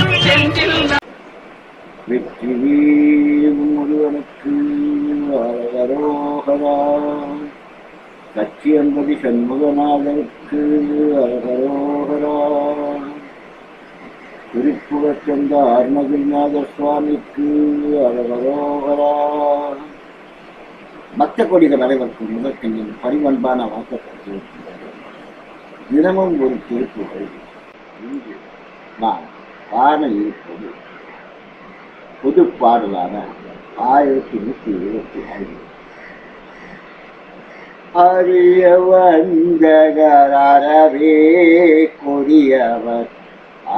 பெறுவான். வேறும் இல்லை. அரகரோகரா கட்சி என்பது சண்முகநாதனுக்கு அரகரோகரா திருப்புகச் சொந்த அருணகிரிநாத சுவாமிக்கு அரகரோகரா பக்த கொடிகள் அனைவருக்கும் முதற்கண்ணின் பரிவன்பான வாக்கப்பட்டு தினமும் ஒரு திருப்புகள் இன்று நான் காண இருப்பது புது பாடலான ஆயிரத்தி நூற்றி இருபத்தி ஐந்து. அறிய வந்தகரவே கொடியவர்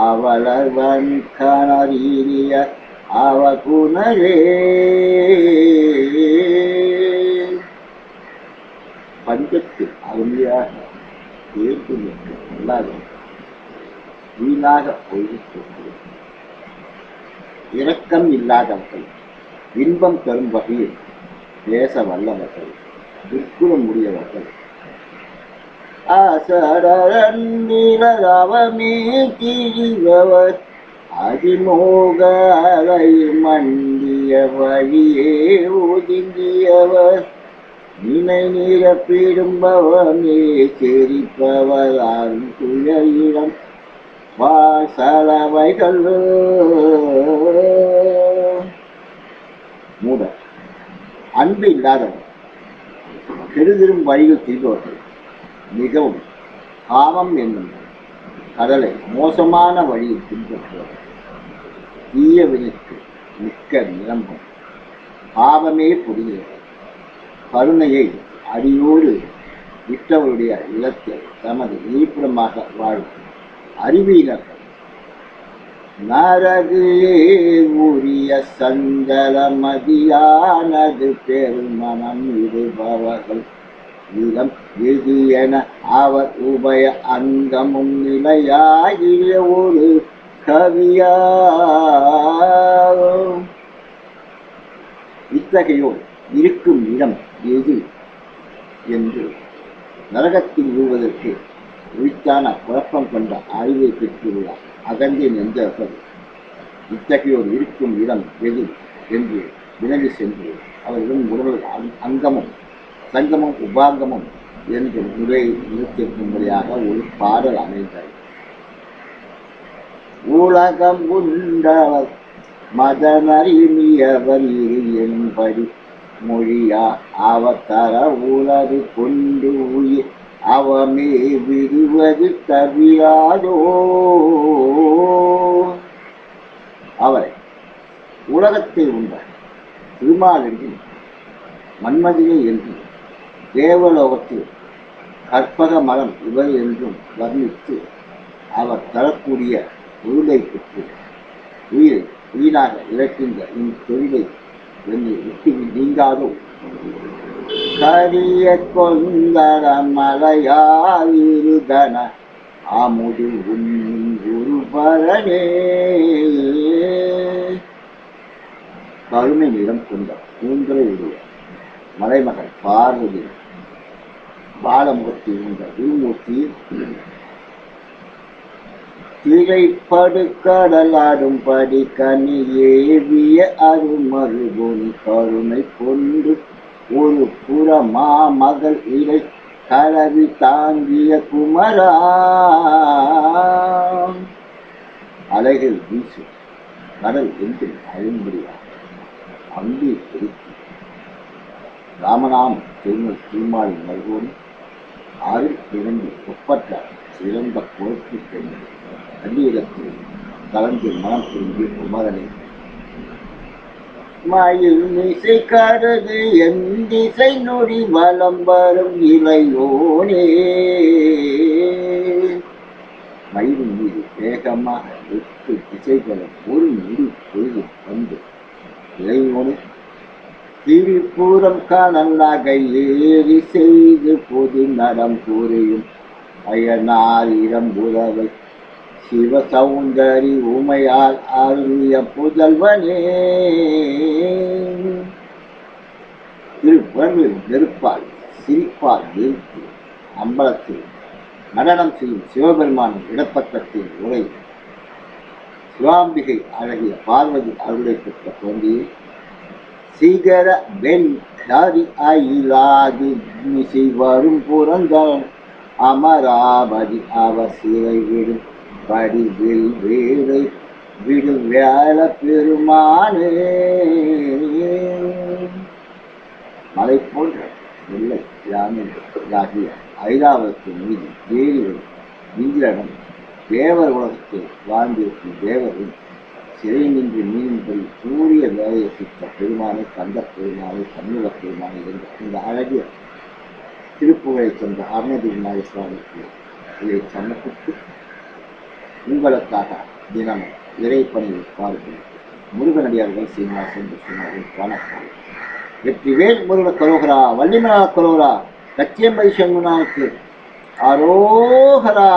அவளவன் கணரீரிய அவ குணரே பஞ்சத்தில் அருமையாக தேர்ந்து நிற்க அல்லாத வீணாக பொய்த்து இரக்கம் இல்லாதவர்கள் இன்பம் தரும் வகையில் பேச வல்லவர்கள் துர்க்குணம் உடையவர்கள். ஆசரவமே அதிமோக அதிமோகலை மண்டிய வழியே ஒதுங்கியவர். நினை நிரப்பிடும்பவனே செரிப்பவரால் துயரிடம் வாசலவைகள். மூட. அன்பு இல்லாதவர் கெடுதிரும் வழிகள் செய்பவர்கள் மிகவும் காமம் என்னும் கடலை மோசமான வழியில் பின்பற்றுவர் தீய வினைக்கு மிக்க நிரம்பும். பாவமே புரிகிறது கருணையை அடியோடு விட்டவருடைய இல்லத்தில் தமது இருப்பிடமாக வாழும். அறிவியினர்கள் நரகு உரிய சந்தலமதியானது பெருமனம் இருபவர்கள். இடம் இது என அவர் உபய அங்கமும் நிலையாகிய ஒரு கவியா இத்தகையோர் இருக்கும் இடம் எது? என்று நரகத்தில் விழுவதற்கு உரித்தான குழப்பம் கொண்ட அறிவை பெற்றுள்ள அகந்தை நெஞ்சர்கள் இத்தகையோர் இருக்கும் இடம் எது என்று வினவி சென்று அவர்களின் உடல் அங்- அங்கமும் சங்கமும் உபாங்கமும் என்று முறை நிறுத்திருக்கும்படியாக ஒரு பாடல் அமைந்தது. உலகம் உண்டவர் மதனறிமியவர் இரு என்படி மொழியா அவத்தர உலகு கொண்டு உயிர் அவமே விடுவது தவியாதோ அவரை உலகத்தை உண்ட திருமால் என்றும் மன்மதியை என்றும் தேவலோகத்தில் கற்பக மரம் இவை என்றும் வர்ணித்து அவர் தரக்கூடிய உருளை பெற்று உயிர் வீணாக இழக்கின்ற இத்தொழிலை என்னை விட்டு நீங்காதோ? கரிய கொந்தர மலையாயிருதன அமுது உண்ணும் குருபரனே கருமை நிறம் கொண்ட கூந்தலை உடைய மலைமகள் பார்வதி பாலமுகத்தில் இருந்த குருமூர்த்தி திரைப்படு கடலாடும்படி கனி ஏவிய அருமருகுன் கருணை கொண்டு ஒரு புற மாமகள் இறை கலவி தாங்கிய குமரா. அலைகள் வீசு. கடல் என்று அழும்படியா அம்பி பிடித்து ராமநாம் திருமல் திருமாலின் மருகோன் அருள் பிறந்து ஒப்பற்ற சிறந்த பொறுப்பு பெண். அந்நியத்தில் கலந்து மனம் திரும்பிய குமரனை. மயில் மிசை கருது எந்திசை நொடி வலம் வரும் இளையோனே மயிலின் மீது வேகமாக எட்டு நாட்டு திசைகளும் ஒரு நொடி பொழுது வந்து இளையோனே திரிபுரம் காணல் நகை ஏறி செய்து பொது நடம் கூறியும் அயனாரிடம் புதவை சிவ சௌந்தரி உமையால் அருளிய புதல்வனே. திருப்புறவில் நெருப்பால் சிரிப்பால் வீழ்த்தி அம்பலத்தில் நடனம் செய்யும் சிவபெருமான் இடப்பக்கத்தில் உரை. சிவாம்பிகை அழகிய பார்வதி அருளை பெற்ற தோன்றியே சீகர வெண் ஹரி அயிலாதி வரும் புறந்தன் அமராவதி அவசியை விடும் படிவில் வேலை விடும் வேல பெருமானே. மலை போன்ற வெள்ளை யானையாகிய ஐராவதத்தின் மீது ஏறிவரும் இந்திரனும் தேவர் உலகத்தில் வாழ்ந்திருக்கும் தேவரும் சிறை நின்று மீன்படி சூரிய வேலையை சித்த பெருமானை கந்த பெருமானை சண்முக பெருமானை என்ற இந்த அழகிய திருப்புகழை சென்ற அருணகிரிநாத சுவாமிக்கு இதை சமர்ப்பித்து உங்களுக்காக தினமும் இறைப்பணியை பாருங்கள் முருகனடியார்கள் சீனிவாசன் சொன்னார்கள் வணக்கம் வெற்றிவேல் முருக கரோகரா வள்ளிமலா கரோகரா லட்சியம்பதி சங்குனாவுக்கு அரோகரா.